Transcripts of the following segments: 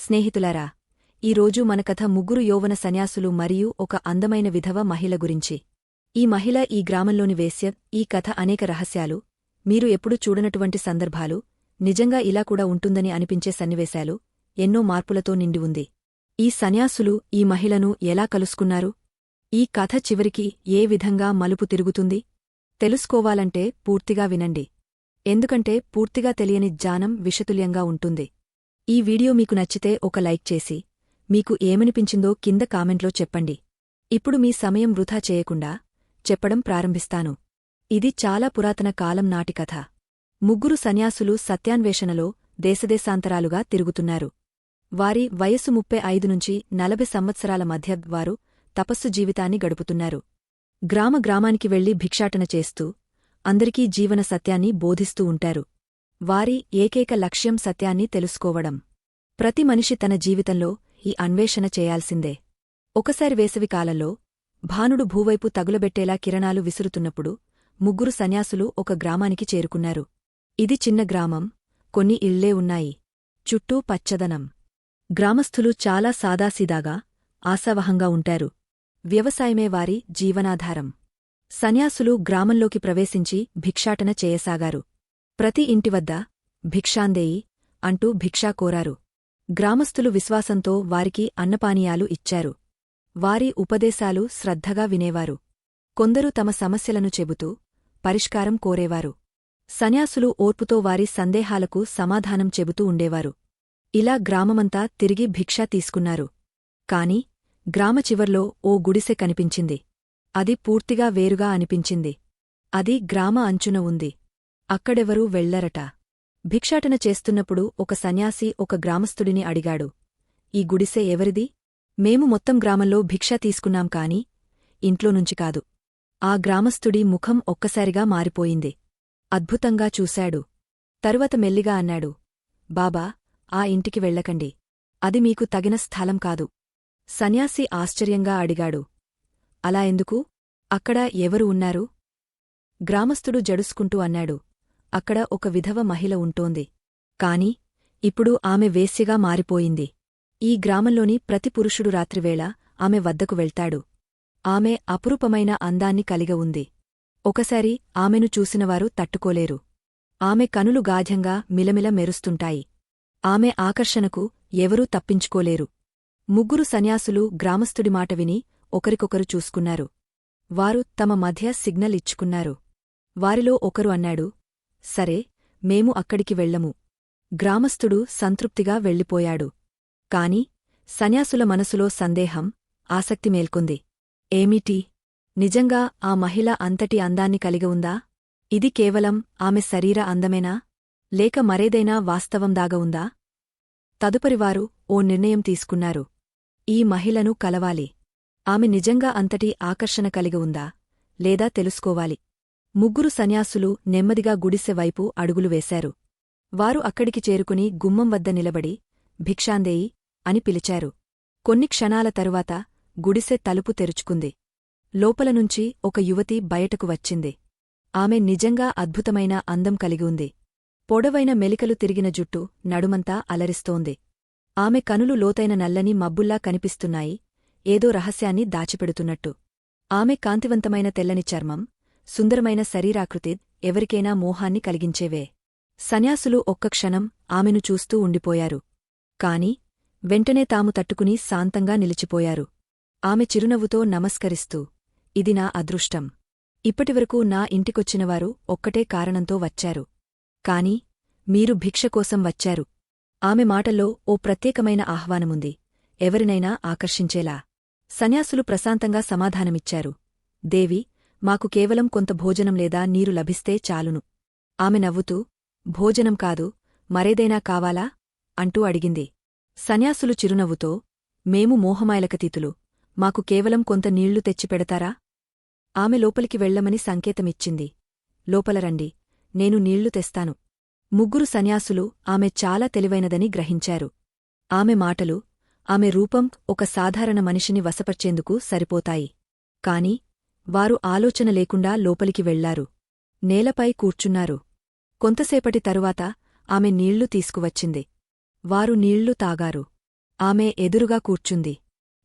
స్నేహితులారా ఈరోజు మన కథ ముగ్గురు యౌవన సన్యాసులు మరియు ఒక అందమైన విధవ మహిళ గురించి. ఈ మహిళ ఈ గ్రామంలోని వేశ్య ఈ కథ అనేక రహస్యాలు మీరు ఎప్పుడూ చూడనటువంటి సందర్భాలు నిజంగా ఇలా కూడా ఉంటుందని అనిపించే సన్నివేశాలు ఎన్నో మార్పులతో నిండి ఉంది. ఈ సన్యాసులు ఈ మహిళను ఎలా కలుసుకున్నారు? ఈ కథ చివరికి ఏ విధంగా మలుపు తిరుగుతుంది? తెలుసుకోవాలంటే పూర్తిగా వినండి. ఎందుకంటే పూర్తిగా తెలియని జ్ఞానం విషతుల్యంగా ఉంటుంది. ఈ వీడియో మీకు నచ్చితే ఒక లైక్ చేసి మీకు ఏమనిపించిందో కింద కామెంట్లో చెప్పండి. ఇప్పుడు మీ సమయం వృధా చేయకుండా చెప్పడం ప్రారంభిస్తాను. ఇది చాలా పురాతన కాలం నాటి కథ. ముగ్గురు సన్యాసులు సత్యాన్వేషణలో దేశదేశాంతరాలుగా తిరుగుతున్నారు. వారి వయసు ముప్పై ఐదు నుంచి నలభై సంవత్సరాల మధ్య వారు తపస్సు జీవితాన్ని గడుపుతున్నారు. గ్రామ గ్రామానికి వెళ్ళి భిక్షాటన చేస్తూ అందరికీ జీవన సత్యాన్ని బోధిస్తూ ఉంటారు. వారి ఏకైక లక్ష్యం సత్యాన్ని తెలుసుకోవడం. ప్రతి మనిషి తన జీవితంలో ఈ అన్వేషణ చేయాల్సిందే. ఒకసారి వేసవికాలంలో భానుడు భూవైపు తగులబెట్టేలా కిరణాలు విసురుతున్నప్పుడు ముగ్గురు సన్యాసులు ఒక గ్రామానికి చేరుకున్నారు. ఇది చిన్న గ్రామం కొన్ని ఇళ్ళే ఉన్నాయి. చుట్టూ పచ్చదనం. గ్రామస్థులు చాలా సాదాసీదాగా ఆశావహంగా ఉంటారు. వ్యవసాయమే వారి జీవనాధారం. సన్యాసులు గ్రామంలోకి ప్రవేశించి భిక్షాటన చేయసాగారు. ప్రతి ఇంటివద్ద భిక్షాందేయి అంటూ భిక్షా కోరారు. గ్రామస్థులు విశ్వాసంతో వారికి అన్నపానీయాలు ఇచ్చారు. వారి ఉపదేశాలు శ్రద్ధగా వినేవారు. కొందరు తమ సమస్యలను చెబుతూ పరిష్కారం కోరేవారు. సన్యాసులు ఓర్పుతో వారి సందేహాలకు సమాధానం చెబుతూ ఉండేవారు. ఇలా గ్రామమంతా తిరిగి భిక్ష తీసుకున్నారు. కాని గ్రామ చివర్లో ఓ గుడిసె కనిపించింది. అది పూర్తిగా వేరుగా అనిపించింది. అది గ్రామ అంచున ఉంది. అక్కడెవరూ వెళ్ళరట భిక్షాటన చేస్తున్నప్పుడు ఒక సన్యాసి ఒక గ్రామస్థుడిని అడిగాడు. ఈ గుడిసె ఎవరిది? మేము మొత్తం గ్రామంలో భిక్ష తీసుకున్నాం కాని ఇంట్లోనుంచి కాదు. ఆ గ్రామస్థుడి ముఖం ఒక్కసారిగా మారిపోయింది. అద్భుతంగా చూశాడు. తరువాత మెల్లిగా అన్నాడు. బాబా ఆ ఇంటికి వెళ్ళకండి. అది మీకు తగిన స్థలం కాదు. సన్యాసి ఆశ్చర్యంగా అడిగాడు. అలా ఎందుకు? అక్కడ ఎవరు ఉన్నారు? గ్రామస్థుడు జడుసుకుంటూ అన్నాడు. అక్కడ ఒక విధవ మహిళ ఉంటోంది. కాని ఇప్పుడు ఆమె వేశ్యగా మారిపోయింది. ఈ గ్రామంలోని ప్రతి పురుషుడు రాత్రివేళ ఆమె వద్దకు వెళ్తాడు. ఆమె అపురూపమైన అందాన్ని కలిగ ఉంది. ఒకసారి ఆమెను చూసినవారు తట్టుకోలేరు. ఆమె కనులు గాఢంగా మిలమిల మెరుస్తుంటాయి. ఆమె ఆకర్షణకు ఎవరూ తప్పించుకోలేరు. ముగ్గురు సన్యాసులు గ్రామస్థుడి మాట విని ఒకరికొకరు చూసుకున్నారు. వారు తమ మధ్య సిగ్నల్ ఇచ్చుకున్నారు. వారిలో ఒకరు అన్నాడు సరే మేము అక్కడికి వెళ్ళము. గ్రామస్థుడు సంతృప్తిగా వెళ్ళిపోయాడు. కాని సన్యాసుల మనసులో సందేహం ఆసక్తి మేల్కొంది. ఏమిటి? నిజంగా ఆ మహిళ అంతటి అందాన్ని కలిగి ఉందా? ఇది కేవలం ఆమె శరీర అందమేనా? లేక మరేదైనా వాస్తవం దాగ ఉందా? తదుపరివారు ఓ నిర్ణయం తీసుకున్నారు. ఈ మహిళను కలవాలి. ఆమె నిజంగా అంతటి ఆకర్షణ కలిగి ఉందా? లేదా తెలుసుకోవాలి. ముగ్గురు సన్యాసులు నెమ్మదిగా గుడిసె వైపు అడుగులు వేశారు. వారు అక్కడికి చేరుకుని గుమ్మం వద్ద నిలబడి భిక్షాందేయి అని పిలిచారు. కొన్ని క్షణాల తరువాత గుడిసె తలుపు తెరుచుకుంది. లోపలనుంచి ఒక యువతి బయటకు వచ్చింది. ఆమె నిజంగా అద్భుతమైన అందం కలిగి ఉంది. పొడవైన మెలికలు తిరిగిన జుట్టు నడుమంతా అలరిస్తోంది. ఆమె కనులు లోతైన నల్లని మబ్బుల్లా కనిపిస్తున్నాయి ఏదో రహస్యాన్ని దాచిపెడుతున్నట్టు. ఆమె కాంతివంతమైన తెల్లని చర్మం సుందరమైన శరీరాకృతి ఎవరికైనా మోహాన్ని కలిగించేవే. సన్యాసులు ఒక్క క్షణం ఆమెను చూస్తూ ఉండిపోయారు. కాని వెంటనే తాము తట్టుకుని శాంతంగా నిలిచిపోయారు. ఆమె చిరునవ్వుతో నమస్కరిస్తూ ఇది నా అదృష్టం. ఇప్పటివరకు నా ఇంటికొచ్చినవారు ఒక్కటే కారణంతో వచ్చారు. కాని మీరు భిక్ష కోసం వచ్చారు. ఆమె మాటల్లో ఓ ప్రత్యేకమైన ఆహ్వానముంది. ఎవరినైనా ఆకర్షించేలా. సన్యాసులు ప్రశాంతంగా సమాధానమిచ్చారు. దేవి మాకు కేవలం కొంత భోజనం లేదా నీరు లభిస్తే చాలును. ఆమె నవ్వుతూ భోజనం కాదు మరేదైనా కావాలా? అంటూ అడిగింది. సన్యాసులు చిరునవ్వుతో మేము మోహమాయలకతీతులు మాకు కేవలం కొంత నీళ్ళు తెచ్చిపెడతారా ఆమె లోపలికి వెళ్ళమని సంకేతమిచ్చింది. లోపల రండి నేను నీళ్ళు తెస్తాను. ముగ్గురు సన్యాసులు ఆమె చాలా తెలివైనదని గ్రహించారు. ఆమె మాటలు ఆమె రూపం ఒక సాధారణ మనిషిని వశపర్చేందుకు సరిపోతాయి. కాని వారు ఆలోచన లేకుండా లోపలికి వెళ్ళారు. నేలపై కూర్చున్నారు. కొంతసేపటి తరువాత ఆమె నీళ్ళు తీసుకువచ్చింది. వారు నీళ్ళు తాగారు. ఆమె ఎదురుగా కూర్చుంది.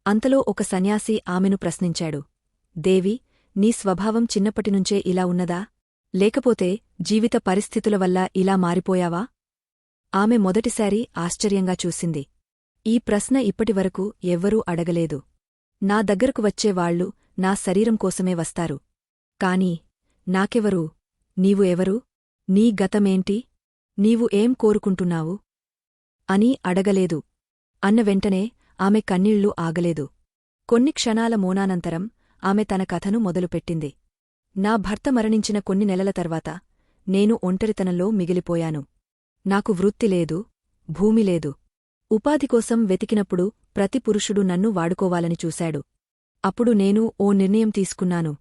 అంతలో ఒక సన్యాసి ఆమెను ప్రశ్నించాడు. దేవి నీ స్వభావం చిన్నప్పటినుంచే ఇలా ఉన్నదా? లేకపోతే జీవిత పరిస్థితుల వల్ల ఇలా మారిపోయావా? ఆమె మొదటిసారి ఆశ్చర్యంగా చూసింది. ఈ ప్రశ్న ఇప్పటివరకు ఎవ్వరూ అడగలేదు. నా దగ్గరకు వచ్చేవాళ్ళు నా శరీరం కోసమే వస్తారు. కాని నాకెవరు? నీవు ఎవరు? నీ గతమేంటి? నీవు ఏం కోరుకుంటున్నావు? అని అడగలేదు. అన్న వెంటనే ఆమె కన్నీళ్ళు ఆగలేదు. కొన్ని క్షణాల మోనానంతరం ఆమె తన కథను మొదలుపెట్టింది. నా భర్త మరణించిన కొన్ని నెలల తర్వాత నేను ఒంటరితనంలో మిగిలిపోయాను. నాకు వృత్తి లేదు భూమి లేదు. ఉపాధి కోసం వెతికినప్పుడు ప్రతి పురుషుడు నన్ను వాడుకోవాలని చూశాడు. అప్పుడు నేను ఓ నిర్ణయం తీసుకున్నాను.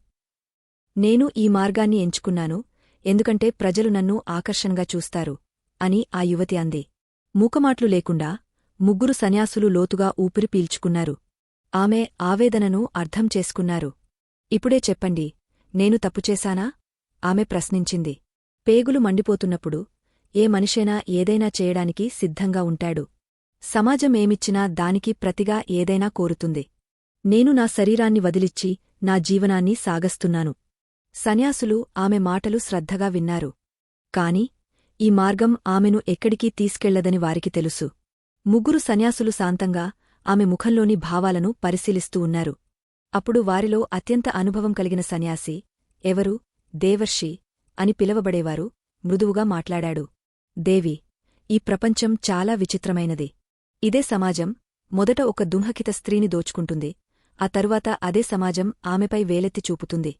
నేను ఈ మార్గాన్ని ఎంచుకున్నాను ఎందుకంటే ప్రజలు నన్ను ఆకర్షణగా చూస్తారు అని ఆ యువతి అంది. మూకమాట్లు లేకుండా ముగ్గురు సన్యాసులు లోతుగా ఊపిరి పీల్చుకున్నారు. ఆమె ఆవేదనను అర్థం చేసుకున్నారు. ఇప్పుడే చెప్పండి నేను తప్పుచేశానా ఆమె ప్రశ్నించింది. పేగులు మండిపోతున్నప్పుడు ఏ మనిషైనా ఏదైనా చేయడానికి సిద్ధంగా ఉంటాడు. సమాజమేమిచ్చినా దానికి ప్రతిగా ఏదైనా కోరుతుంది. నేను నా శరీరాన్ని వదిలిచ్చి నా జీవనాన్ని సాగస్తున్నాను. సన్యాసులు ఆమె మాటలు శ్రద్ధగా విన్నారు. కాని ఈ మార్గం ఆమెను ఎక్కడికీ తీసుకెళ్ళదని వారికి తెలుసు. ముగ్గురు సన్యాసులు శాంతంగా ఆమె ముఖంలోని భావాలను పరిశీలిస్తూ ఉన్నారు. అప్పుడు వారిలో అత్యంత అనుభవం కలిగిన సన్యాసి ఎవరు? దేవర్షి అని పిలవబడేవారు మృదువుగా మాట్లాడాడు. దేవి ఈ ప్రపంచం చాలా విచిత్రమైనది. ఇదే సమాజం మొదట ఒక దుంహకిత స్త్రీని దోచుకుంటుంది ఆ తరువాత అదే సమాజం ఆమెపై వేలెత్తి చూపుతుంది.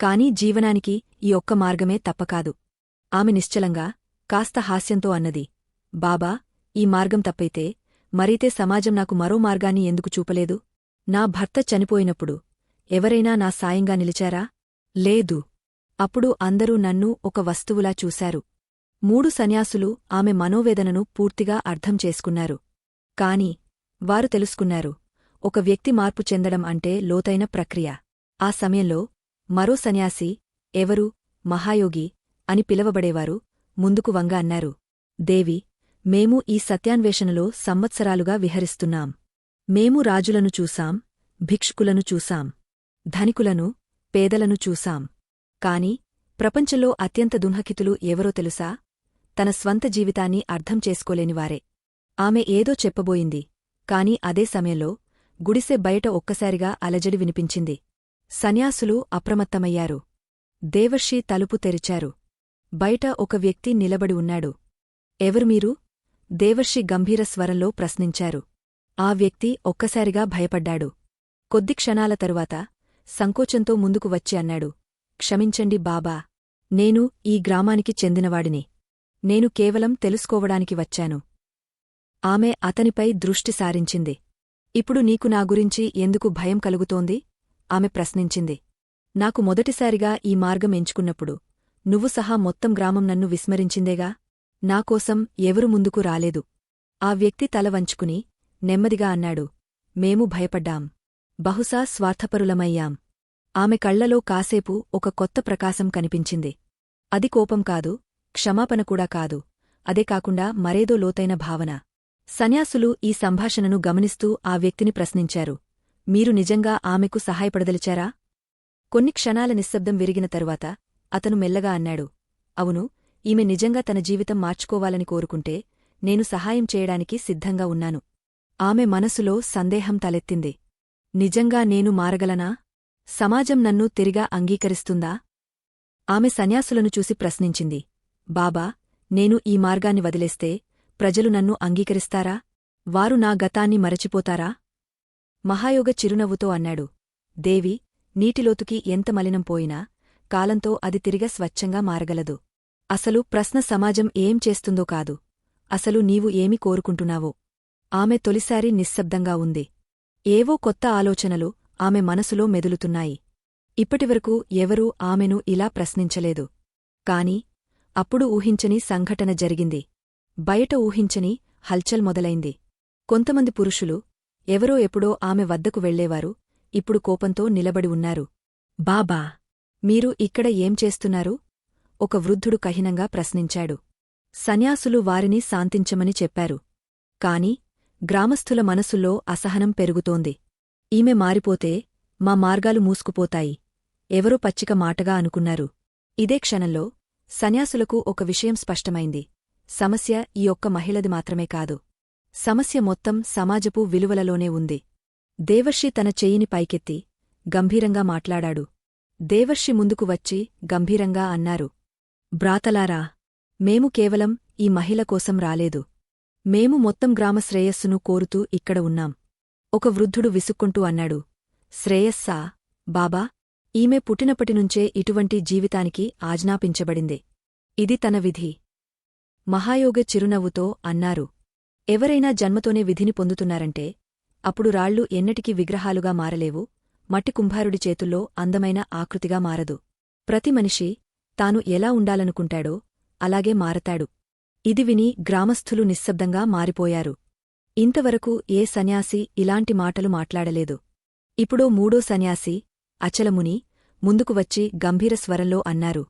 కానీ జీవనానికి ఈ ఒక్క మార్గమే తప్పకాదు. ఆమె నిశ్చలంగా కాస్త హాస్యంతో అన్నది బాబా ఈ మార్గం తప్పైతే మరైతే సమాజం నాకు మరో మార్గాన్ని ఎందుకు చూపలేదు? నా భర్త చనిపోయినప్పుడు ఎవరైనా నా సాయంగా నిలిచారా? లేదు. అప్పుడు అందరూ నన్ను ఒక వస్తువులా చూశారు. మూడు సన్యాసులు ఆమె మనోవేదనను పూర్తిగా అర్థం చేసుకున్నారు. కాని వారు తెలుసుకున్నారు ఒక వ్యక్తి మార్పు చెందడం అంటే లోతైన ప్రక్రియ. ఆ సమయంలో మరో సన్యాసి ఎవరు? మహాయోగి అని పిలవబడేవారు ముందుకు వంగ అన్నారు. దేవి మేము ఈ సత్యాన్వేషణలో సంవత్సరాలుగా విహరిస్తున్నాం. మేము రాజులను చూసాం భిక్షుకులను చూసాం ధనికులను పేదలను చూసాం కాని ప్రపంచంలో అత్యంత దున్హకితులు ఎవరో తెలుసా? తన స్వంత జీవితాన్ని అర్థం చేసుకోలేనివారే ఆమె ఏదో చెప్పబోయింది. కాని అదే సమయంలో గుడిసె బయట ఒక్కసారిగా అలజడి వినిపించింది. సన్యాసులు అప్రమత్తమయ్యారు. దేవర్షి తలుపు తెరిచారు. బయట ఒక వ్యక్తి నిలబడి ఉన్నాడు. ఎవరు మీరు? దేవర్షి గంభీర స్వరంలో ప్రశ్నించారు. ఆ వ్యక్తి ఒక్కసారిగా భయపడ్డాడు. కొద్ది క్షణాల తరువాత సంకోచంతో ముందుకు వచ్చి అన్నాడు. క్షమించండి బాబా. నేను ఈ గ్రామానికి చెందినవాడిని. నేను కేవలం తెలుసుకోవడానికి వచ్చాను. ఆమె అతనిపై దృష్టి సారించింది. ఇప్పుడు నీకు నా గురించి ఎందుకు భయం కలుగుతోంది? ఆమె ప్రశ్నించింది. నాకు మొదటిసారిగా ఈ మార్గం ఎంచుకున్నప్పుడు నువ్వు సహా మొత్తం గ్రామం నన్ను విస్మరించిందేగా? నాకోసం ఎవరు ముందుకు రాలేదు? ఆ వ్యక్తి తల వంచుకుని నెమ్మదిగా అన్నాడు. మేము భయపడ్డాం. బహుశా స్వార్థపరులమయ్యాం. ఆమె కళ్ళలో కాసేపు ఒక కొత్త ప్రకాశం కనిపించింది. అది కోపం కాదు క్షమాపణ కూడా కాదు. అదే కాకుండా మరేదో లోతైన భావన. సన్యాసులు ఈ సంభాషణను గమనిస్తూ ఆ వ్యక్తిని ప్రశ్నించారు. మీరు నిజంగా ఆమెకు సహాయపడదలిచారా? కొన్ని క్షణాల నిశ్శబ్దం విరిగిన తరువాత అతను మెల్లగా అన్నాడు. అవును ఈమె నిజంగా తన జీవితం మార్చుకోవాలని కోరుకుంటే నేను సహాయం చేయడానికి సిద్ధంగా ఉన్నాను. ఆమె మనసులో సందేహం తలెత్తింది. నిజంగా నేను మారగలనా? సమాజం నన్ను తిరిగా అంగీకరిస్తుందా? ఆమె సన్యాసులను చూసి ప్రశ్నించింది. బాబా నేను ఈ మార్గాన్ని వదిలేస్తే ప్రజలు నన్ను అంగీకరిస్తారా? వారు నా గతాన్ని మరచిపోతారా? మహాయోగ చిరునవ్వుతో అన్నాడు. దేవి నీటిలోతుకి ఎంత మలినం పోయినా కాలంతో అది తిరిగ స్వచ్ఛంగా మారగలదు. అసలు ప్రశ్న సమాజం ఏం చేస్తుందో కాదు. అసలు నీవు ఏమి కోరుకుంటున్నావో? ఆమె తొలిసారి నిశ్శబ్దంగా ఉంది. ఏవో కొత్త ఆలోచనలు ఆమె మనసులో మెదులుతున్నాయి. ఇప్పటివరకు ఎవరూ ఆమెను ఇలా ప్రశ్నించలేదు. కాని అప్పుడు ఊహించని సంఘటన జరిగింది. బయట ఊహించని హల్చల్ మొదలైంది. కొంతమంది పురుషులు ఎవరో ఎప్పుడో ఆమె వద్దకు వెళ్ళేవారు ఇప్పుడు కోపంతో నిలబడి ఉన్నారు. బాబా మీరు ఇక్కడ ఏం చేస్తున్నారు? ఒక వృద్ధుడు కహినంగా ప్రశ్నించాడు. సన్యాసులు వారిని శాంతించమని చెప్పారు. కాని గ్రామస్థుల మనసుల్లో అసహనం పెరుగుతోంది. ఈమె మారిపోతే మా మార్గాలు మూసుకుపోతాయి. ఎవరో పచ్చిక మాటగా అనుకున్నారు. ఇదే క్షణంలో సన్యాసులకు ఒక విషయం స్పష్టమైంది. సమస్య ఈ ఒక్క మహిళది మాత్రమే కాదు. సమస్య మొత్తం సమాజపు విలువలలోనే ఉంది. దేవర్షి తన చెయ్యిని పైకెత్తి గంభీరంగా మాట్లాడాడు. దేవర్షి ముందుకు వచ్చి గంభీరంగా అన్నారు బ్రాతలారా మేము కేవలం ఈ మహిళ కోసం రాలేదు. మేము మొత్తం గ్రామ శ్రేయస్సును కోరుతూ ఇక్కడ ఉన్నాం. ఒక వృద్ధుడు విసుక్కుంటూ అన్నాడు శ్రేయస్సా బాబా ఈమె పుట్టినప్పటినుంచే ఇటువంటి జీవితానికి ఆజ్ఞాపించబడింది. ఇది తన విధి. మహాయోగ చిరునవ్వుతో అన్నారు. ఎవరైనా జన్మతోనే విధిని పొందుతున్నారంటే అప్పుడు రాళ్ళు ఎన్నటికీ విగ్రహాలుగా మారలేవు మట్టి కుంభారుడి చేతుల్లో అందమైన ఆకృతిగా మారదు. ప్రతి మనిషి తాను ఎలా ఉండాలనుకుంటాడో అలాగే మారతాడు. ఇది విని గ్రామస్థులు నిశ్శబ్దంగా మారిపోయారు. ఇంతవరకు ఏ సన్యాసి ఇలాంటి మాటలు మాట్లాడలేదు. ఇప్పుడో మూడో సన్యాసి అచలముని ముందుకు వచ్చి గంభీర స్వరంలో అన్నారు.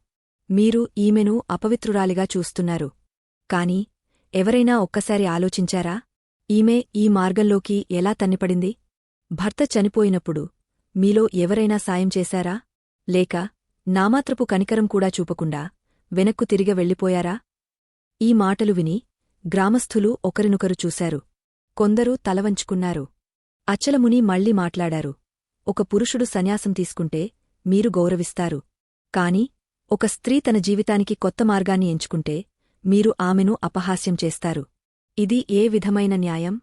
మీరు ఈమెను అపవిత్రురాలిగా చూస్తున్నారు. కాని ఎవరైనా ఒక్కసారి ఆలోచించారా? ఈమె ఈ మార్గంలోకి ఎలా తన్నిపడింది? భర్త చనిపోయినప్పుడు మీలో ఎవరైనా సాయం చేశారా? లేక నామాత్రపు కనికరం కూడా చూపకుండా వెనక్కు తిరిగ వెళ్ళిపోయారా? ఈ మాటలు విని గ్రామస్థులు ఒకరినొకరు చూశారు. కొందరు తలవంచుకున్నారు. అచ్చలముని మళ్ళీ మాట్లాడారు. ఒక పురుషుడు సన్యాసం తీసుకుంటే మీరు గౌరవిస్తారు. కాని ఒక స్త్రీ తన జీవితానికి కొత్త మార్గాన్ని ఎంచుకుంటే మీరు ఆమెను అపహాస్యం చేస్తారు. ఇది ఏ విధమైన న్యాయం?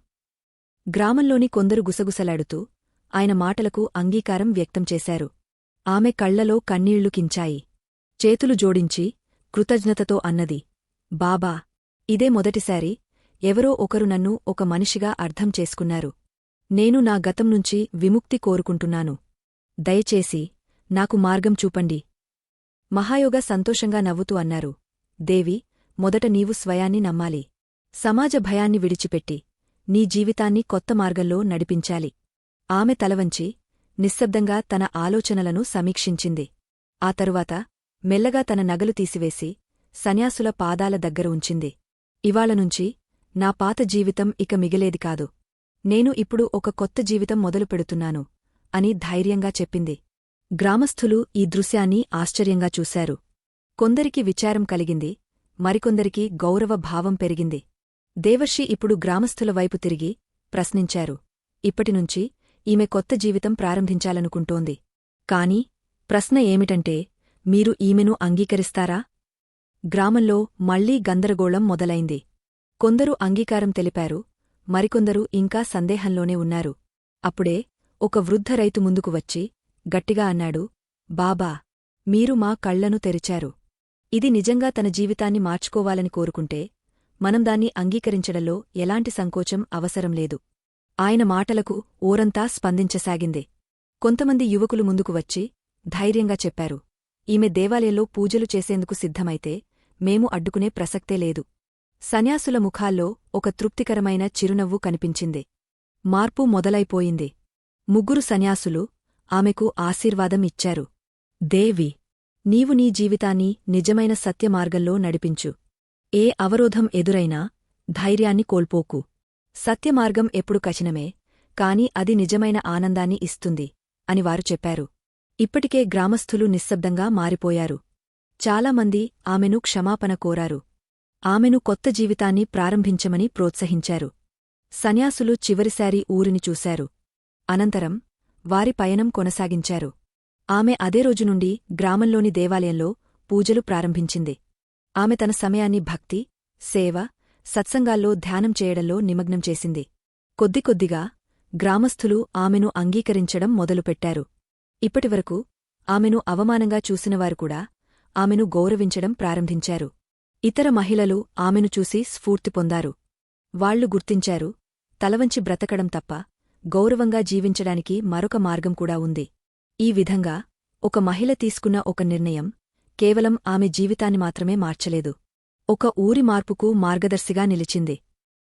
గ్రామంలోని కొందరు గుసగుసలాడుతూ ఆయన మాటలకు అంగీకారం వ్యక్తం చేశారు. ఆమె కళ్ళలో కన్నీళ్ళు కించాయి. చేతులు జోడించి కృతజ్ఞతతో అన్నది బాబా ఇదే మొదటిసారి ఎవరో ఒకరు నన్ను ఒక మనిషిగా అర్థం చేసుకున్నారు. నేను నా గతం నుంచి విముక్తి కోరుకుంటున్నాను. దయచేసి నాకు మార్గం చూపండి మహాయోగ సంతోషంగా నవ్వుతూ అన్నారు దేవి మొదట నీవు స్వయాన్ని నమ్మాలి. సమాజ భయాన్ని విడిచిపెట్టి నీ జీవితాన్ని కొత్త మార్గంలో నడిపించాలి. ఆమె తలవంచి నిశ్శబ్దంగా తన ఆలోచనలను సమీక్షించింది. ఆ తరువాత మెల్లగా తన నగలు తీసివేసి సన్యాసుల పాదాల దగ్గర ఉంచింది. ఇవాళనుంచి నా పాత జీవితం ఇక మిగిలేది కాదు. నేను ఇప్పుడు ఒక కొత్త జీవితం మొదలు పెడుతున్నాను అని ధైర్యంగా చెప్పింది. గ్రామస్థులు ఈ దృశ్యాన్ని ఆశ్చర్యంగా చూశారు. కొందరికి విచారం కలిగింది. మరికొందరికి గౌరవ భావం పెరిగింది. దేవర్షి ఇప్పుడు గ్రామస్థుల వైపు తిరిగి ప్రశ్నించారు. ఇప్పటినుంచి ఈమె కొత్త జీవితం ప్రారంభించాలనుకుంటోంది. కాని ప్రశ్న ఏమిటంటే మీరు ఈమెను అంగీకరిస్తారా? గ్రామంలో మళ్ళీ గందరగోళం మొదలైంది. కొందరు అంగీకారం తెలిపారు మరికొందరు ఇంకా సందేహంలోనే ఉన్నారు. అప్పుడే ఒక వృద్ధ రైతు ముందుకు వచ్చి గట్టిగా అన్నాడు బాబా మీరు మా కళ్ళను తెరిచారు. ఇది నిజంగా తన జీవితాన్ని మార్చుకోవాలని కోరుకుంటే మనం దాన్ని అంగీకరించడంలో ఎలాంటి సంకోచం అవసరం లేదు. ఆయన మాటలకు ఓరంతా స్పందించసాగింది. కొంతమంది యువకులు ముందుకు వచ్చి ధైర్యంగా చెప్పారు. ఈమె దేవాలయంలో పూజలు చేసేందుకు సిద్ధమైతే మేము అడ్డుకునే ప్రసక్తే లేదు. సన్యాసుల ముఖాల్లో ఒక తృప్తికరమైన చిరునవ్వు కనిపించింది. మార్పు మొదలైపోయింది. ముగ్గురు సన్యాసులు ఆమెకు ఆశీర్వాదం ఇచ్చారు. దేవి నీవు నీ జీవితాన్ని నిజమైన సత్యమార్గంలో నడిపించు. ఏ అవరోధం ఎదురైనా ధైర్యాన్ని కోల్పోకు. సత్యమార్గం ఎప్పుడు కఠినమే కాని అది నిజమైన ఆనందాన్ని ఇస్తుంది అని వారు చెప్పారు. ఇప్పటికే గ్రామస్థులు నిశ్శబ్దంగా మారిపోయారు. చాలామంది ఆమెను క్షమాపణ కోరారు. ఆమెను కొత్త జీవితాన్ని ప్రారంభించమని ప్రోత్సహించారు. సన్యాసులు చివరిసారి ఊరిని చూశారు. అనంతరం వారి పయనం కొనసాగించారు. ఆమె అదే రోజు నుండి గ్రామంలోని దేవాలయంలో పూజలు ప్రారంభించింది. ఆమె తన సమయాన్ని భక్తి సేవ సత్సంగాల్లో ధ్యానం చేయడంలో నిమగ్నం చేసింది. కొద్ది కొద్దిగా గ్రామస్థులు ఆమెను అంగీకరించడం మొదలుపెట్టారు. ఇప్పటివరకు ఆమెను అవమానంగా చూసినవారు కూడా ఆమెను గౌరవించడం ప్రారంభించారు. ఇతర మహిళలు ఆమెను చూసి స్ఫూర్తి పొందారు. వాళ్ళు గుర్తించారు తలవంచి బ్రతకడం తప్ప గౌరవంగా జీవించడానికి మరొక మార్గం కూడా ఉంది. ఈ విధంగా ఒక మహిళ తీసుకున్న ఒక నిర్ణయం కేవలం ఆమె జీవితాన్ని మాత్రమే మార్చలేదు. ఒక ఊరి మార్పుకు మార్గదర్శిగా నిలిచింది.